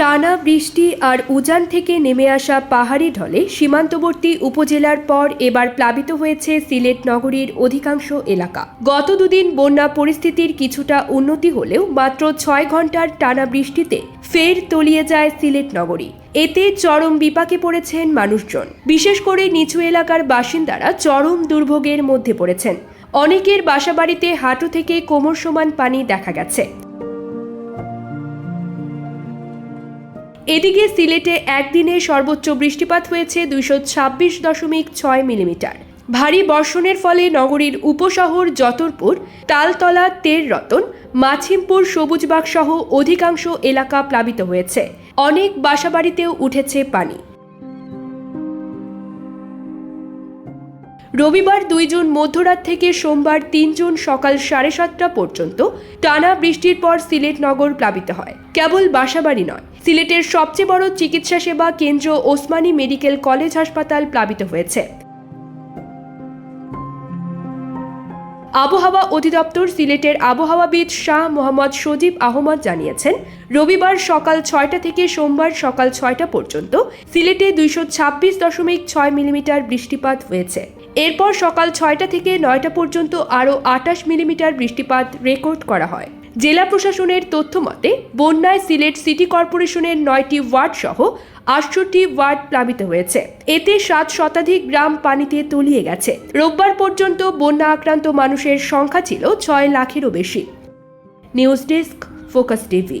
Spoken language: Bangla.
টানা বৃষ্টি আর উজান থেকে নেমে আসা পাহাড়ি ঢলে সীমান্তবর্তী উপজেলার পর এবার প্লাবিত হয়েছে সিলেট নগরীর অধিকাংশ এলাকা। গত দুদিন বন্যা পরিস্থিতির কিছুটা উন্নতি হলেও মাত্র ছয় ঘণ্টার টানা বৃষ্টিতে ফের তলিয়ে যায় সিলেট নগরী। এতে চরম বিপাকে পড়েছেন মানুষজন। বিশেষ করে নিচু এলাকার বাসিন্দারা চরম দুর্ভোগের মধ্যে পড়েছেন। অনেকের বাসাবাড়িতে হাঁটু থেকে কোমর সমান পানি দেখা গেছে। এদিকে সিলেটে একদিনে সর্বোচ্চ বৃষ্টিপাত হয়েছে দুইশো ছাব্বিশ দশমিক ছয় মিলিমিটার। ভারী বর্ষণের ফলে নগরীর উপশহর যতরপুর, তালতলা তের রতন মাছিমপুর, সবুজবাগ সহ অধিকাংশ এলাকা প্লাবিত হয়েছে। অনেক বাসাবাড়িতেও উঠেছে পানি। রবিবার দুই জুন মধ্যরাত থেকে সোমবার তিন জুন সকাল সাড়ে সাতটা পর্যন্ত টানা বৃষ্টির পর সিলেট নগর প্লাবিত হয়। কেবল বাসাবাড়ি নয়, সিলেটের সবচেয়ে বড় চিকিৎসা সেবা কেন্দ্র ওসমানী মেডিকেল কলেজ হাসপাতাল প্লাবিত হয়েছে। আবহাওয়া অধিদপ্তর সিলেটের আবহাওয়াবিদ শাহ মোহাম্মদ সজীব আহমদ জানিয়েছেন, রবিবার সকাল ছয়টা থেকে সোমবার সকাল ছয়টা পর্যন্ত সিলেটে দুইশো ছাব্বিশ দশমিক ছয় মিলিমিটার বৃষ্টিপাত হয়েছে। এরপর সকাল ছয়টা থেকে নয়টা পর্যন্ত আরও আটাশ মিলিমিটার বৃষ্টিপাত রেকর্ড করা হয়। জেলা প্রশাসনের তথ্য মতে, বন্যায় সিলেট সিটি কর্পোরেশনের নয়টি ওয়ার্ড সহ আটষট্টি ওয়ার্ড প্লাবিত হয়েছে। এতে সাত শতাধিক গ্রাম পানিতে তলিয়ে গেছে। রোববার পর্যন্ত বন্যা আক্রান্ত মানুষের সংখ্যা ছিল ছয় লাখেরও বেশি। News desk, Focus TV.